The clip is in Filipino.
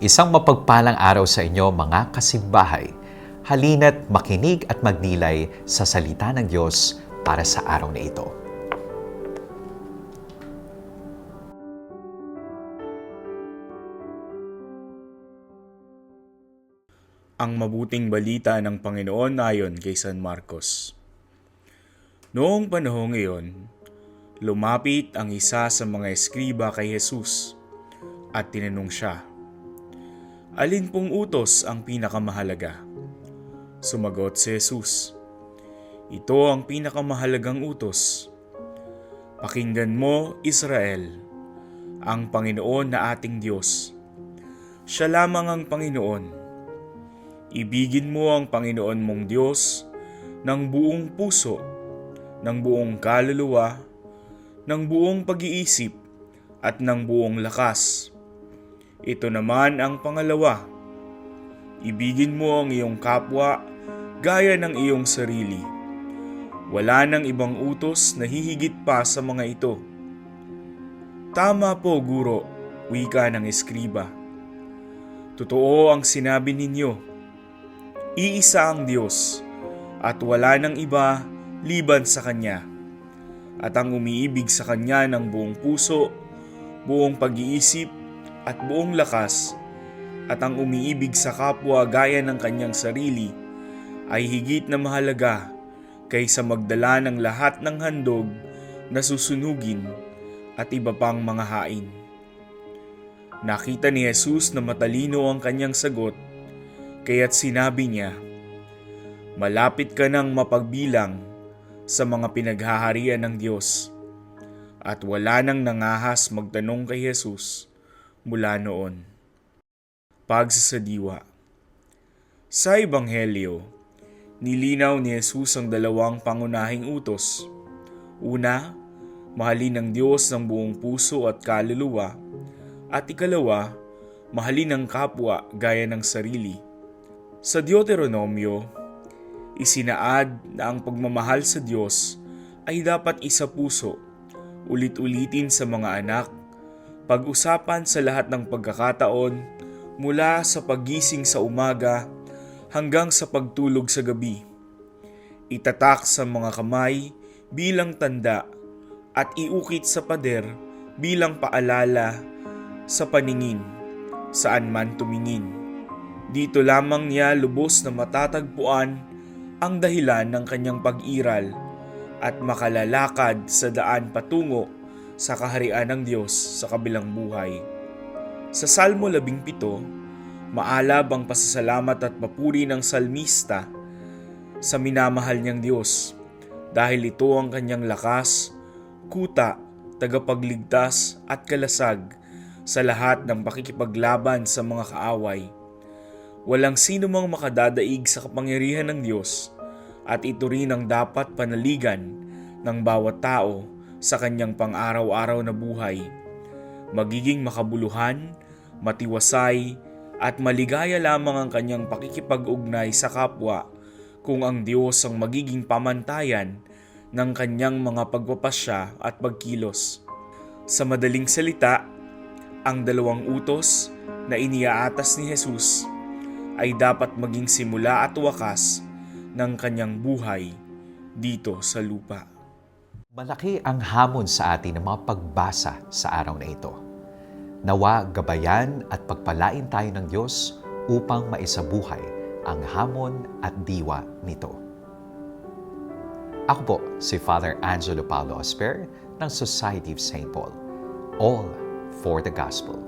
Isang mapagpalang araw sa inyo mga kasimbahay. Halina't makinig at magnilay sa salita ng Diyos para sa araw na ito. Ang mabuting balita ng Panginoon ayon kay San Marcos. Noong panahong iyon, lumapit ang isa sa mga eskriba kay Jesus at tinanong siya, Alin pong utos ang pinakamahalaga? Sumagot si Jesus, Ito ang pinakamahalagang utos. Pakinggan mo, Israel, ang Panginoon na ating Diyos. Siya lamang ang Panginoon Ibigin mo ang Panginoon mong Diyos ng buong puso, ng buong kaluluwa, ng buong pag-iisip, at ng buong lakas. Ito naman ang pangalawa. Ibigin mo ang iyong kapwa gaya ng iyong sarili. Wala nang ibang utos na hihigit pa sa mga ito. Tama po, guro, wika ng eskriba. Totoo ang sinabi ninyo Iisa ang Diyos at wala nang iba liban sa Kanya. At ang umiibig sa Kanya ng buong puso, buong pag-iisip at buong lakas at ang umiibig sa kapwa gaya ng kanyang sarili ay higit na mahalaga kaysa magdala ng lahat ng handog na susunugin at iba pang mga hain. Nakita ni Jesus na matalino ang kanyang sagot Kaya't sinabi niya, Malapit ka nang mapagbilang sa mga pinaghaharian ng Diyos. At wala nang nangahas magtanong kay Jesus mula noon. Pagsasadiwa Sa Ebanghelyo, nilinaw ni Jesus ang dalawang pangunahing utos. Una, mahalin ng Diyos ng buong puso at kaluluwa. At ikalawa, mahalin ng kapwa gaya ng sarili. Sa Deuteronomyo, isinaad na ang pagmamahal sa Diyos ay dapat isa puso, ulit-ulitin sa mga anak, pag-usapan sa lahat ng pagkakataon mula sa paggising sa umaga hanggang sa pagtulog sa gabi. Itatak sa mga kamay bilang tanda at iukit sa pader bilang paalala sa paningin saan man tumingin. Dito lamang niya lubos na matatagpuan ang dahilan ng kanyang pag-iral at makalalakad sa daan patungo sa kaharian ng Diyos sa kabilang buhay. Sa Salmo 17, maalab ang pasasalamat at papuri ng salmista sa minamahal niyang Diyos dahil ito ang kanyang lakas, kuta, tagapagligtas at kalasag sa lahat ng pakikipaglaban sa mga kaaway. Walang sino mang makadadaig sa kapangyarihan ng Diyos at ito rin ang dapat panaligan ng bawat tao sa kanyang pang-araw-araw na buhay. Magiging makabuluhan, matiwasay, at maligaya lamang ang kanyang pakikipag-ugnay sa kapwa kung ang Diyos ang magiging pamantayan ng kanyang mga pagpapasya at pagkilos. Sa madaling salita, ang dalawang utos na iniaatas ni Jesus ay dapat maging simula at wakas ng kanyang buhay dito sa lupa. Malaki ang hamon sa atin ng mga pagbasa sa araw na ito. Nawa gabayan at pagpalain tayo ng Diyos upang maisabuhay ang hamon at diwa nito. Ako po si Father Angelo Paulo Asper ng Society of St. Paul. All for the Gospel.